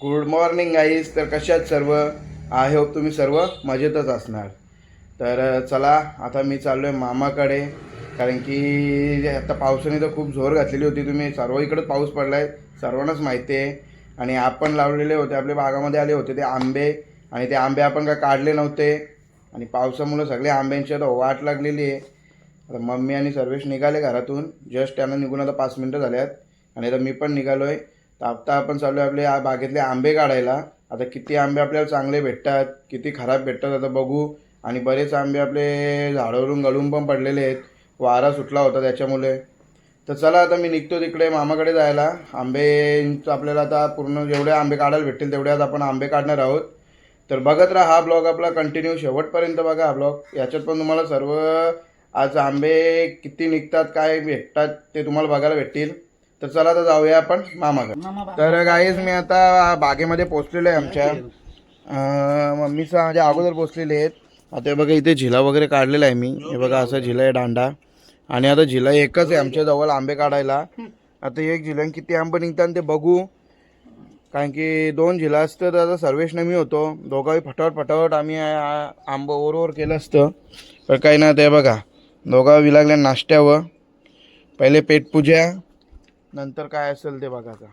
Good morning eyes तर कशात सर्व? आय होप तुम्ही सर्व मजेतच असणार. तर चला आता मी चाललो आहे मामाकडे. कारण की आता पावसाने तर खूप जोर घातलेली होती तुम्ही. सर्व इकडंच पाऊस पडला आहे सर्वांनाच माहिती आहे. आणि आपण लावलेले होते आपल्या बागामध्ये आले होते ते आंबे. आणि ते आंबे आपण काय काढले नव्हते. आणि पावसामुळं सगळे आंब्यांची आता वाट लागलेली आहे. आता मम्मी आणि सर्वेश निघाले घरातून. जस्ट त्यांना निघून आता पाच मिनटं झाल्यात आणि आता मी पण निघालो आहे तर आता आपण चालू आहे आपले बागेतले आंबे काढायला. आता किती आंबे आपल्याला चांगले भेटतात किती खराब भेटतात आता बघू. आणि बरेच आंबे आपले झाडावरून गळून पण पडलेले आहेत. वारा सुटला होता त्याच्यामुळे. तर चला आता मी निघतो तिकडे मामाकडे जायला. आंबे आपल्याला आता पूर्ण जेवढे आंबे काढायला भेटतील तेवढे आज आपण आंबे काढणार आहोत. तर बघत राहा हा ब्लॉग आपला कंटिन्यू शेवटपर्यंत बघा हा ब्लॉग. याच्यात पण तुम्हाला सर्व आज आंबे किती निघतात काय भेटतात ते तुम्हाला बघायला भेटतील. तर चला आता जाऊया आपण मामाकडे. तर गाईज मी आता बागेमध्ये पोचलेलो आहे आमच्या. मम्मीचा माझ्या अगोदर पोचलेले आहेत. आता हे बघा इथे झिला वगैरे काढलेला आहे मी. हे बघा असं झिला आहे दांडा. आणि आता झिला एकच आहे आमच्या जवळ आंबे काढायला. आता एक झिल्यान किती आंबे निघतात ते बघू. कारण की दोन झिला असतं तर आता सर्वेश मी होतो. दोघाही फटाफट फटाफट आम्ही आंबं ओर ओर केलं असतं. पण काही ना ते बघा. दोघा विलागल्या नाश्त्यावर. पहिले पेटपूजा नंतर काय असेल ते बघायचा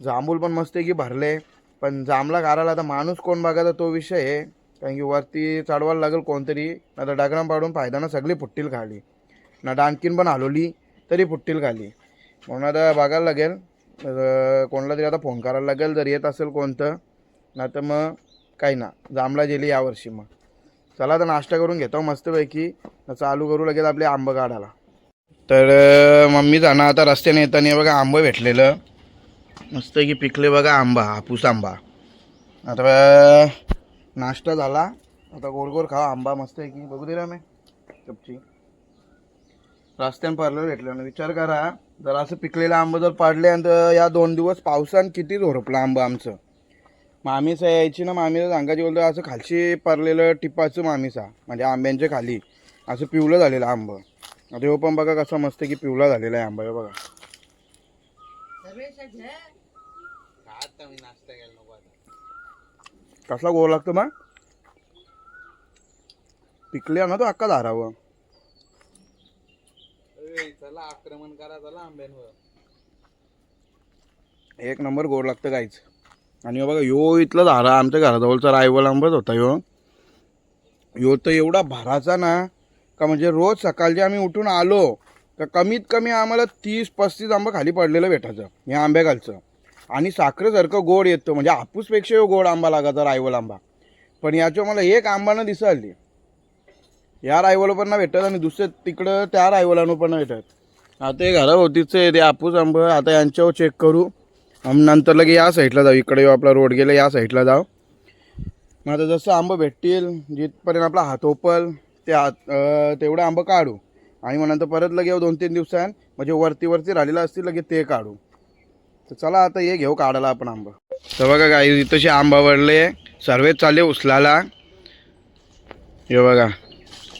जांभूल पण मस्त की भरले. पण जांभला गाराला आता माणूस कोण बघायचा तो विषय आहे. कारण की वरती चढवायला लागेल कोणतरी. आता डगराम पाडून फायदा ना सगळी फुट्टील खाली. ना डांकीन पण हलवली तरी फुट्टील खाली. म्हणून आता बघायला लागेल. कोणाला तरी आता फोन करायला लागेल. जर येत असेल कोणतं ना तर मग काही ना. जांभळा गेली यावर्षी मग. चला आता नाश्ता करून घेतो मस्तपैकी. चालू करू लगेच आपले आंबा काढायला तर मम्मी जाणं आता रस्त्याने येताना बघा आंबं भेटलेलं. मस्त की पिकले बघा आंबा हापूस आंबा. आता नाश्ता झाला. आता गोड गोड खावा आंबा मस्त आहे की. बघू दे ना मी. चपची. रस्त्यानं पारलं भेटलं ना. विचार करा. जर असं पिकलेलं आंबं जर पाडले आणि तर या दोन दिवस पावसानं किती झोरपलं आंबं आमचं. मामीसा यायची ना मामीला सांगायची बोलतो असं खालची पारलेलं टिपाचं मामीसा म्हणजे आंब्यांच्या खाली. असं पिवलं झालेलं आंबं. आता हो पण बघा कसं मस्त की पिवळा झालेला आहे आंबा हे बघा. कसला गोड लागतो मग पिकले ना तो अक्का धारावं चला आक्रमण करा चला आंब्यांवर एक नंबर गोड लागतं काहीच आणि बघा यो इथला धारा आमच्या घराजवळचा रायवल आंबाच होता यो. यो तर एवढा भराचा ना. का म्हणजे रोज सकाळचे आम्ही उठून आलो तर कमीत कमी आम्हाला तीस पस्तीस आंबा खाली पडलेलं भेटायचं या आंब्याखालचं आणि साखरेसारखं गोड येतं म्हणजे हापूसपेक्षा गोड आंबा लागायचा रायवल आंबा. पण याच्या मला एक आंबा न या रायवलं पण ना भेटत आणि दुसरे तिकडं त्या रायवलानं पण भेटत. आता हे घराभोवतीचे ते हापूस आंबं आता यांच्यावर चेक करू. नंतर लगे या साईडला जाऊ इकडे आपला रोड गेला या साईडला जाऊ. मग आता जसं आंबं भेटतील जिथपर्यंत आपला हातोपल ते तेवढं आंबं काढू. आणि मग नंतर परत लगे दोन तीन दिवसान म्हणजे वरती वरती राहिलेलं असतील लगे ते काढू. तर चला आता हे घेऊ काढायला आपण आंबा. तर बघा गाई इथंशी आंबा वडले सर्वेच चालले उचलाला हे बघा.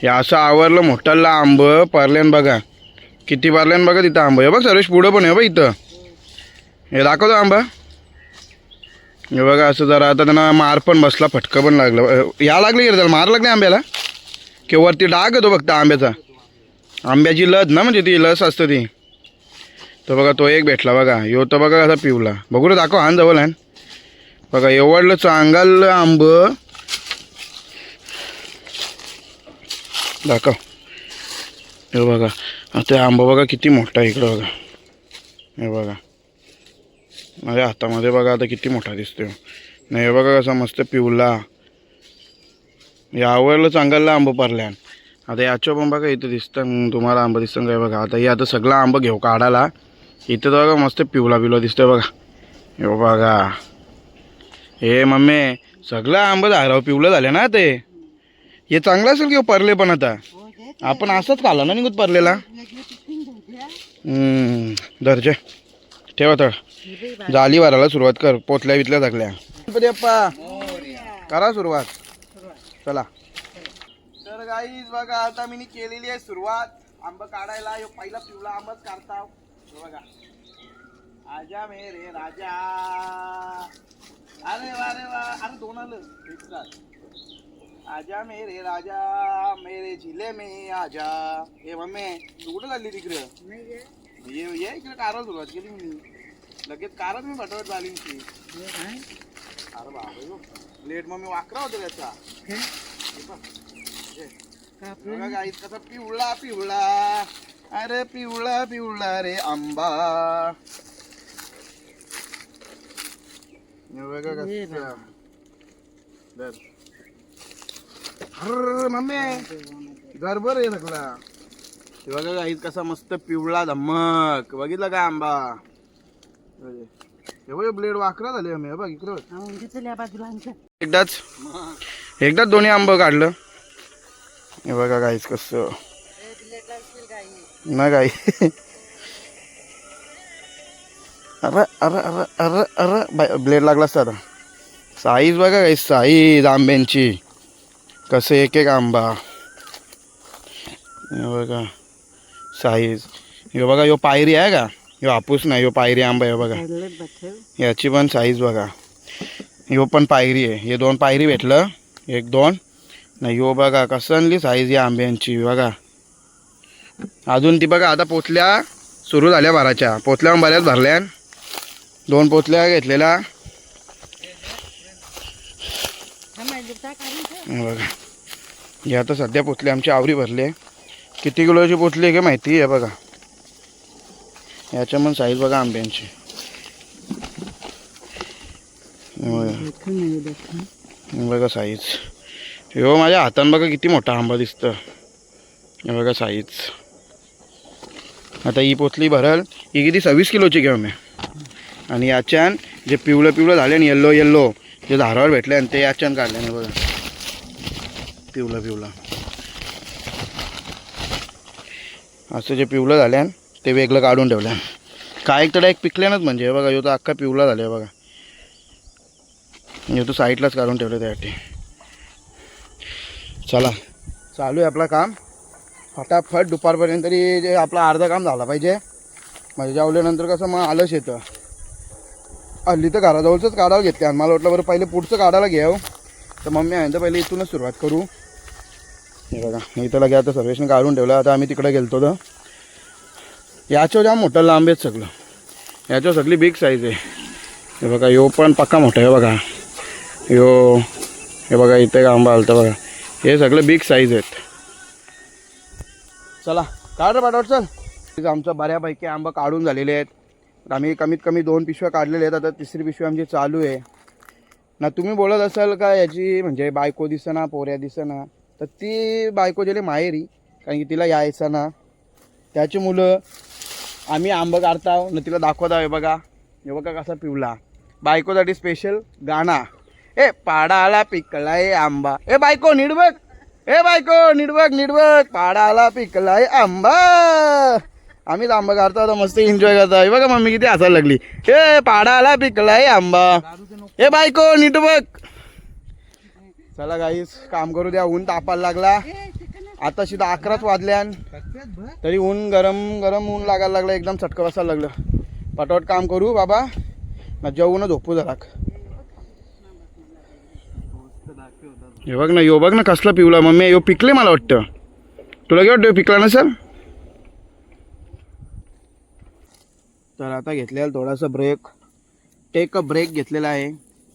हे असं आवरलं मोठ्याला आंब परल्यान बघा. किती परल्यान बघा तिथं आंबं. हे बघ सर्वेश पुढं पण आहे बघ इथं. हे दाखवतो आंबा. हे बघा असं जरा आता त्यांना मार पण बसला फटका पण लागला. या लागले की त्याला? मार लागले आंब्याला? की वरती डाग येतो फक्त आंब्याचा. आंब्याची लस ना म्हणजे ती लस असतं ती. तर बघा तो एक भेटला बघा. यो तर बघा कसा पिवला. बघू रे दाखव हान जवळ हान बघा एवढलं चांगलं आंब. दाखव. हे बघा आता आंब आंबा बघा किती मोठा इकडं बघा. हे बघा. माझ्या हातामध्ये बघा आता किती मोठा दिसतो नाही हे बघा कसा मस्त पिवला. यावरलं चांगलं आंबं पारल्यान आता याच्या पण बघा इथं दिसतं तुम्हाला आंब दिसतं काय बघा. आता हे आता सगळा आंब घेऊ काढायला. इथं तर बघा मस्त पिवला पिवला दिसतोय बघा. हे बघा. हे मम्मी सगळं आंब झालं पिवलं झालं ना ते? हे चांगलं असेल किंवा हो परले पण आता? आपण असंच खाल्ला ना निघत परलेला? दर्जे ठेवा तर. जाली वाराला सुरुवात कर. पोचल्या बितल्या टाकल्या गणपती अप्पा. करा सुरुवात. चला. तर गाईज बघा आता मी केलेली आहे सुरुवात. आंब काढायला पहिला पिवळा आंबाच काढता. बघा. आजा मेरे राजा. दोन आलं. आजा मेरे राजा. मेरे जिल्हे में आजा. हे मम्मी तू कुठं चालली तिकडं? ये ये इकडे काराला सुरुवात केली मी. लगेच कारच मी फटवत झाली ती अरे बाबा लेट मग मी वाकरा होतो त्याचा. हे? बघ. हे. बघा गाईस कसा पिवळा पिवळा. अरे पिवळा पिवळा रे आंबा. हे बघा कसं. धर. अर्र, मम्मी. गरबर आहे सगळा. हे बघा गाईस कसा मस्त पिवळा धम्मक. बघितलं का आंबा? हे. बघ ब्लेड वाकरा झाले आम्ही. बघ इकडं बघ. एकदाच. एकदाच दोन्ही आंब काढलं. हे बघा गाईस कसं. ना गाई अरे अरे अरे अरे अरे. ब्लेड लागला असता आता. साईज बघा गाईस साईज आंब्यांची. कसं एक एक आंबा. हे बघा साईज. हे बघा यो पायरी आहे का? ह्यो हापूस नाही ह्यो पायरी आंबा आहे बघा. याची पण साईज बघा. ह्यो पण पायरी आहे. हे दोन पायरी भेटलं. एक दोन. नाही ह्यो बघा कसं आणली साईज या आंब्यांची बघा. अजून ती बघा आता पोचल्या सुरू झाल्या भराच्या पोचल्या बऱ्याच भरल्या दोन पोचल्या घेतलेल्या. बघा. हे आता सध्या पोचले आमची आवरी भरली. किती किलोची पोचली आहे का माहिती आहे बघा. याच्या पण साईज बघा आंब्यांची. बघा बघा साईज हो माझ्या हातानं बघा किती मोठा आंबा दिसतं हे बघा साईज आता ही पोचली भरल. ही किती? सव्वीस किलोची घेऊ मी आणि याच्यान जे पिवळं पिवळं झाले ना येल्लो येल्लो जे धारावर भेटले आणि ते याच्यान काढले ना बघा. पिवळं पिवळं. असं जे पिवळं झाल्यान ते वेगळं काढून ठेवलं काय एक तर एक पिकल्यानंच म्हणजे बघा ह्यो तर अख्खा पिवळा झाला बघा. हे तो साईडलाच काढून ठेवलं त्यासाठी चला चालू आहे आपलं काम. फटाफट दुपारपर्यंत तरी जे आपलं अर्धं काम झालं पाहिजे. म्हणजे जेवल्यानंतर कसं मग आलंच येतं. हल्ली तर घराजवळचंच काढायला घेतले आणि मला वाटलं बरं पहिले पुढचं काढायला घ्याव हो. तर मम्मी आहे तर पहिले इथूनच सुरुवात करू. हे बघा इथं लगे आता सर्वेशन काढून ठेवलं. आता आम्ही तिकडे गेलतो तर. याच्यावर जाम मोठं लांब आहेत सगळं. याच्यावर सगळी बिग साईज आहे. हे बघा यो पण पक्का मोठा आहे बघा. यो हे बघा इथे आंबा आलता बघा. हे सगळं बिग साईज आहेत. चला काढ रे पाठवत चल. तिथं आमचं बऱ्यापैकी आंबा काढून झालेले आहेत. आम्ही कमीत कमी दोन पिशव्या काढलेल्या आहेत आता तिसरी पिशवी आमची चालू आहे. ना तुम्ही बोलत असाल का याची म्हणजे बायको दिसना पोऱ्या दिसना? तर ती बायको गेली माहेरी कारण की तिला यायचं ना. त्याची मुलं आम्ही आंबा काढताव न तिला दाखवत आहे बघा. हे बघा कसा पिवला. बायकोसाठी स्पेशल गाणा. ए पाडाला पिकलाय आंबा. ए बायको निडबक ए बायको निडबक निडबक पाडाला पिकलाय आंबा. आम्हीच आंबा काढतो आता मस्त एन्जॉय करतो. हे बघा मम्मी किती हसायला लागली. ए पाडाला पिकलाय आंबा. ए बायको निडबक चला गाईस काम करू द्या. ऊन तापायला लागला. आता सुद्धा अकराच वाजल्यान तरी ऊन गरम गरम ऊन लागायला लागलं एकदम चटकं बसायला लागलं. पटापट काम करू बाबा. ना जेवून झोपू जरा हे बघ ना यो बघ ना कसला पिवला. मम्मी यो पिकले मला वाटतं. तुला काय वाटतं पिकला नसेल तर आता घेतलेला थोडासा ब्रेक टेक अ ब्रेक घेतलेला आहे.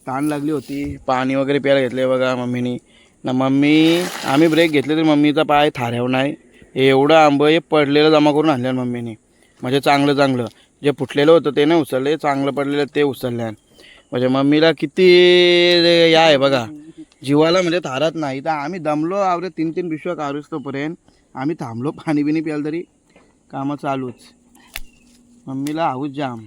ताण लागली होती. पाणी वगैरे प्यायला घेतले बघा मम्मीनी. ना मम्मी आम्ही ब्रेक घेतले तरी मम्मीचा पाय थाऱ्यावर नाही. हे एवढं आंबं हे पडलेलं जमा करून आणलं मम्मीने. म्हणजे चांगलं चांगलं. जे फुटलेलं होतं ते नाही उचलले चांगलं पडलेलं ते उचलल्यान म्हणजे मम्मीला किती या आहे बघा. जीवाला म्हणजे थारत नाही. तर आम्ही दमलो आवरे तीन तीन पिशव्या काढूच तोपर्यंत आम्ही थांबलो पाणी बिणी प्यायला तरी. कामं चालूच. मम्मीला हाऊस जाम.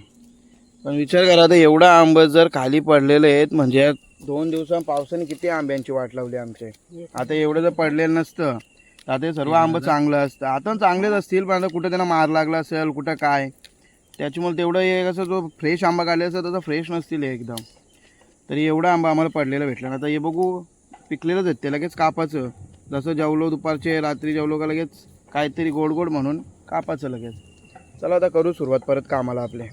पण विचार करा तर एवढं आंब जर खाली पडलेले आहेत म्हणजे दोन दिवसां पावसाने किती आंब्यांची वाट लावली आमचे. आता एवढं जर पडलेलं नसतं तर आता हे सर्व आंब चांगलं असतं. आता चांगलेच असतील पण आता कुठं त्यांना मार लागला असेल कुठं काय त्याच्यामुळे तेवढं हे कसं जो फ्रेश आंबा काढले असतं तसं फ्रेश नसतील एकदम. तरी एवढा आंबा आम्हाला पडलेला भेटला ना आता हे बघू पिकलेलंच आहेत. ते लगेच कापाचं जसं जेवलो दुपारचे रात्री जेवलो का लगेच काहीतरी गोड गोड म्हणून कापाचं लगेच. चला आता करू सुरुवात परत कामाला आपले.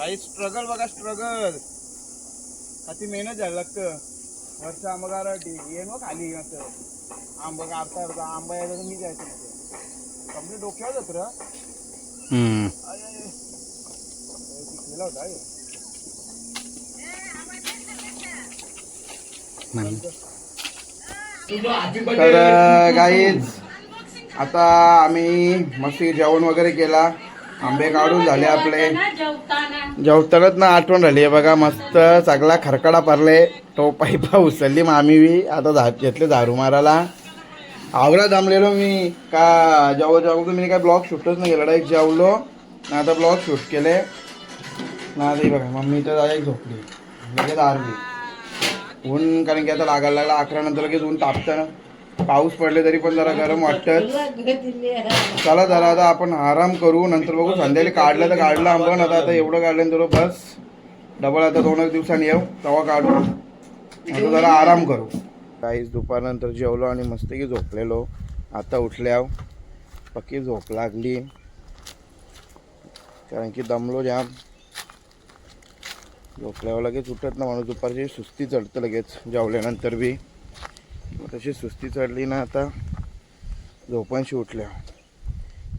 काही स्ट्रगल बघा स्ट्रगल ती मेहनत घ्यायला लागतं. वर्ष आंबा गाराटी ये मग खाली असं. आंबा गारता अर्धा आंबा यायला तर मी जायचं नव्हतं कंप्लीट डोक्यावर जात रा. होता. तर गाईच आता आम्ही मस्त जेवण वगैरे केला. आंबे काढून झाले आपले. जेवतानाच ना आठवण राहिली. आहे बघा मस्त चांगला खरकडा पडले तो पाईपा उचलली मामी बी. आता झा घेतले झाडू मारायला. आवरा जमलेलो मी. का जेव्हा जेव्हा मी काय ब्लॉग शूटच नाही केला. डायरेक्ट जेवलो. ना आता ब्लॉग शूट केले. ना ते बघा मम्मी तर डायरेक्ट झोपली. लगेच आरली ऊन कारण की आता लागायला लागला अकरा नंतर लगेच ऊन तापतं पाऊस पडले तरी पण जरा गरम वाटतं चला जरा आता आपण आराम करू नंतर बघू. संध्याकाळी काढलं तर काढलं आपण आता आता एवढं काढलं तर बस. डबल आता दोन दिवसांनी येऊ तेव्हा काढू. आता जरा आराम करू. काहीच दुपारनंतर जेवलो आणि मस्तकी झोपलेलो. आता उठल्याव पक्की झोप लागली. कारण की दमलो जाम. झोपल्यावर लगेच उठत ना माणूस दुपारची सुस्ती चढतं लगेच. जेवल्यानंतर बी. तशी सुस्ती चढली ना आता. झोपांशी उठल्या.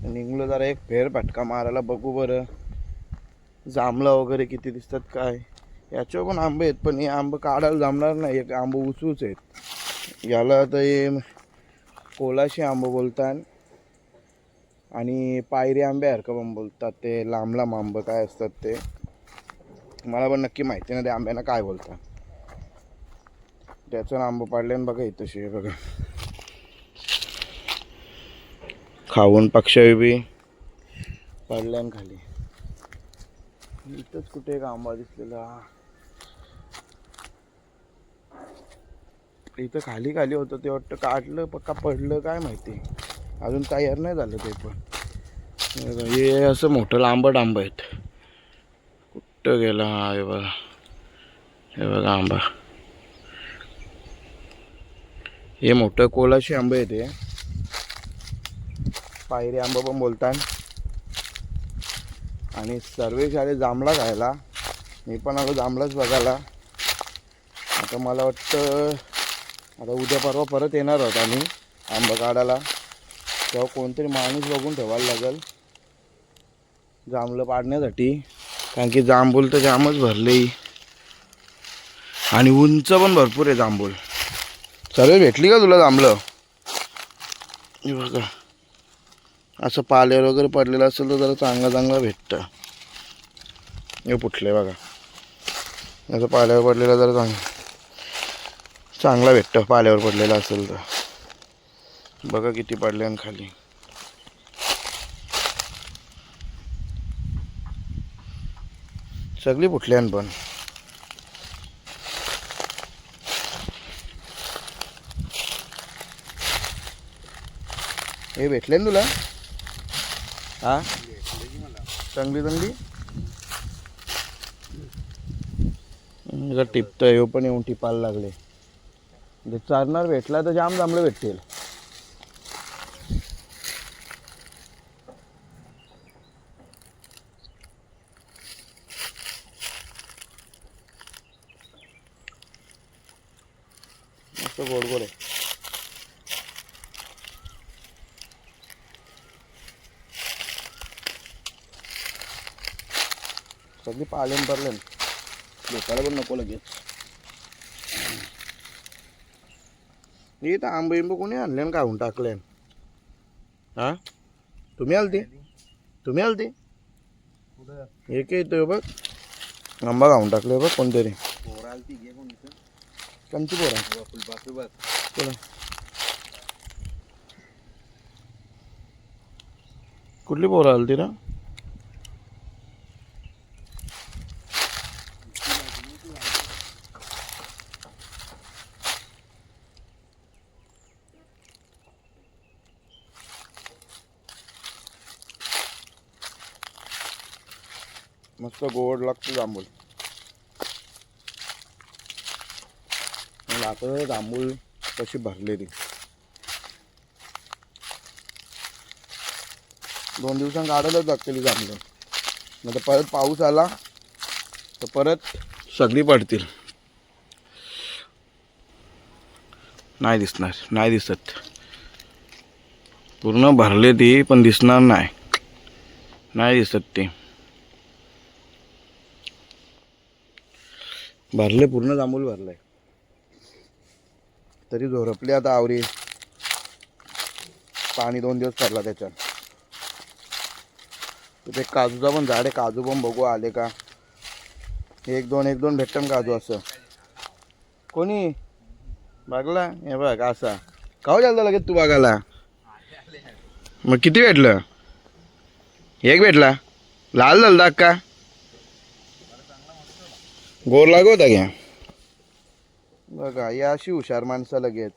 निघलो जरा एक फेर फटका मारायला बघू बरं. जांभळं वगैरे किती दिसतात काय? याच्यावर पण आंबे आहेत पण हे आंबं काढायला जमणार नाही. एक आंबं उचूच आहेत. याला तर हे कोलाशी आंबं बोलतात. आणि पायरी आंब्यासारखं पण बोलतात ते. लांब लांब आंबं काय असतात ते? मला पण नक्की माहिती नाही ते आंब्यांना काय बोलतात. त्याचं आंबं पाडले आणि बघा इथं शे बघा. खाऊन पक्षी बी पडल्यान खाली. इथंच कुठे एक आंबा दिसलेला? इथं खाली खाली होतं ते वाटतं काढलं पक्का पडलं काय माहिती. अजून तयार नाही झालं ते पण. हे हे असं मोठं लांबट आंबा आहेत. कुठं गेला हा हे बघा. हे बघा आंबा. हे मोठं कोलाशी आंबे येते पायरी आंबा पण बोलतात. आणि सर्वे शाळे जांभळा खायला. मी पण आलो जांभळाच बघायला. आता मला वाटतं आता उद्या परवा परत येणार आहोत आम्ही आंबा काढायला. तेव्हा कोणतरी माणूस बघून ठेवायला लागेल. जांभळं पाडण्यासाठी. कारण की जांभूल तर जामच भरले आणि उंच पण भरपूर आहे जांभूल सर्व भेटली का तुला जांभळं? हे बघा असं पाल्यावर वगैरे पडलेलं असेल तर जरा चांगलं चांगलं भेटतं. हे फुटले बघा. असं पाल्यावर पडलेलं जरा चांगलं. चांगला भेटतं पाल्यावर पडलेलं असेल तर. बघा किती पडले आणि खाली. सगळी फुटल्यान पण. हे भेटले ना तुला? हा? चांगली चांगली? जर टिपतोय ह्यो पण येऊन टिपायला लागले. चारणार भेटला तर जाम जांभळं भेटतील मस्त गोड गोड आहे पालन भरलं लोकाला पण नको लगेच. तर आंबे इंब कोणी आणले ना काढून टाकले. हा? तुम्ही आलती? तुम्ही आलती? एक येतोय बघ. आंबा खाऊन टाकले बघ कोणतरी. कोणती पोरा? चला कुठली पोरं आलती ना मस्त गोड लागतो जांभूळ. आता जांभूळ कशी भरलेली दोन दिवसां काढायलाच लागतील जांभूळ. नंतर परत पाऊस आला तर परत सगळी पडतील. नाही दिसणार नाही दिसत. पूर्ण भरले ती पण दिसणार नाही. नाही दिसत ते. भरले पूर्ण जांभूल भरलंय. तरी झोरपली आता आवरी. पाणी दोन दिवस पडला त्याच्यात. तिथे काजूचा पण झाड आहे काजू पण बघू आले का? एक दोन एक दोन भेटतं काजू असं. कोणी? बघला? हे बघ असा. काव चालतं लगेच तू बघायला? मग किती भेटलं? एक भेटला. लाल झालता का गोर लागवत घ्या बघा या अशी हुशार माणसं लगेच.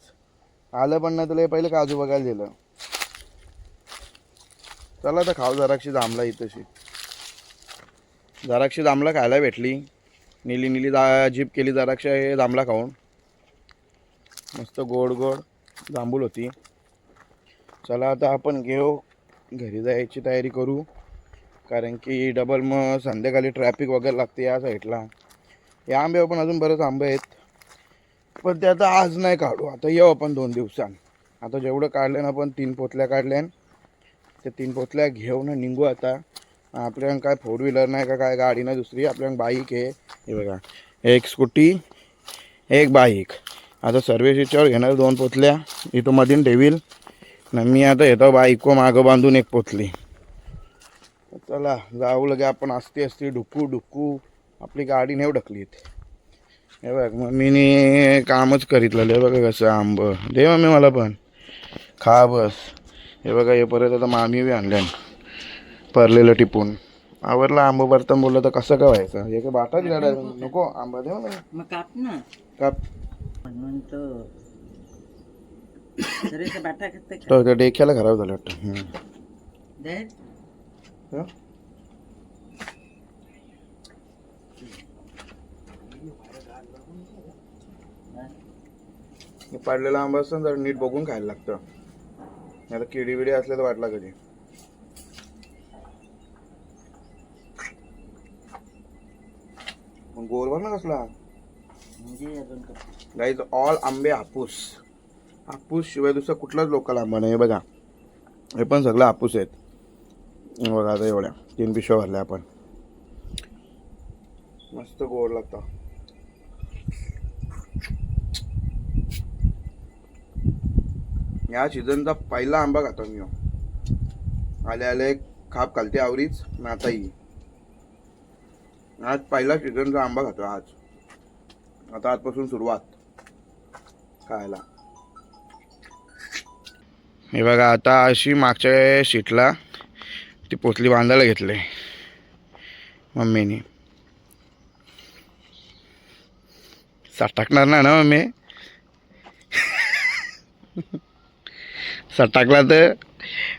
आलं पण ना तुला पहिले काजू बघायला दिलं. चला तर खाऊ जराक्षी जांभला इथंशी. जराक्षी जांभला खायला भेटली. निली निली जा जीप केली जराक्ष हे जांभला खाऊन. मस्त गोड गोड जांभूल होती. चला आता आपण घेऊ. घरी जायची तयारी करू. कारण की डबल मग संध्याकाळी ट्रॅफिक वगैरे लागते या साईडला या आंब्यावर पण अजून बरेच आंबे आहेत. पण ते आता आज नाही काढू. आता येऊ आपण दोन दिवसान. आता जेवढं काढलं ना आपण तीन पोतल्या काढल्या त्या तीन पोतल्या घेऊन निघू आता. आपल्याला काय फोर व्हीलर नाही का काय गाडी नाही दुसरी आपल्याला बाईक आहे. हे बघा. एक स्कूटी एक बाईक आता सर्व्हिस याच्यावर घेणार दोन पोतल्या. इथं मधीन ठेवील. ना मी आता येतो बाईको मागं बांधून एक पोतली. चला जाऊ लगे आपण. असती असती डुकू डुकू आपली गाडी नेव ढकलीत हे बघ मम्मीने कामच करीतलं. हे बघा कसं आंब. दे मम्मी मला पण. खा बस. हे बघा हे परत आता मामी बी आणल्यान परलेलं टिपून. आवरलं आंब बर्तन बोललं तर कसं काय व्हायचं हे काय बाटाच गाड्या नको आंबा दे मग काप ना. काप. म्हणतो डेख्याला खराब झालं वाटतं हम्म. दे हं? हे पाडलेला आंबा असतं जरा नीट बघून खायला लागतं. आता किडी बिडी असले तर वाटला कधी. मग गोरवर ना कसला. गाईज ऑल आंबे हापूस. हापूस शिवाय दुसरा कुठलाच लोकल आंबा नाही हे बघा. हे पण सगळं हापूस आहेत. बघा आता एवढ्या. तीन पिशव्या भरल्या आपण. मस्त गोड लागतं या सीझनचा पहिला आंबा खातो मी हो. आले आले खाप घालते आवरीच नाताई आज पहिला सीझनचा आंबा खातो आज. आता आजपासून सुरुवात. खायला. हे बघा आता अशी मागच्या शीटला ती पोचली बांधायला घेतले. मम्मीनी. साठ ना ना मम्मी? सटाकला तर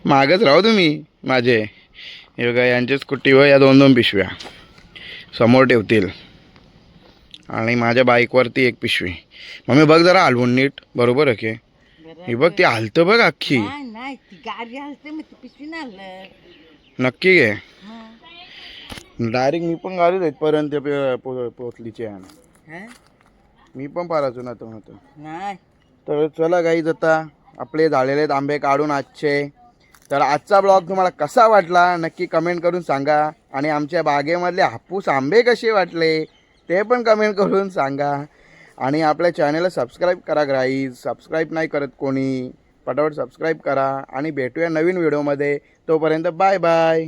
मागच राहू तुम्ही माझे. हे बघा यांच्या स्कूटीवर या दोन दोन पिशव्या. समोर ठेवतील. आणि माझ्या बाईकवरती एक पिशवी. मम्मी बघ जरा हलवून नीट. बरोबर आहे की? हे बघ ती हलतं बघ अख्खी. नक्की घे. डायरेक्ट मी पण गाडीत आहेत पर्यंत ते पे- पो- पोचलीचे आहे. हं? मी पण पाराचो ना तो होतो. नाही. तर चला गाईज आता. आपले झालेले आहेत आंबे काढून आजचे. तर आजचा ब्लॉग तुम्हाला कसा वाटला नक्की कमेंट करून सांगा. आणि आमच्या बागेमधले हापूस आंबे कसे वाटले ते पण कमेंट करून सांगा. आणि आपल्या चॅनलला सबस्क्राईब करा ग्राईज सबस्क्राईब नाही करत कोणी पटापट सबस्क्राईब करा. आणि भेटूया नवीन व्हिडिओमध्ये तोपर्यंत बाय बाय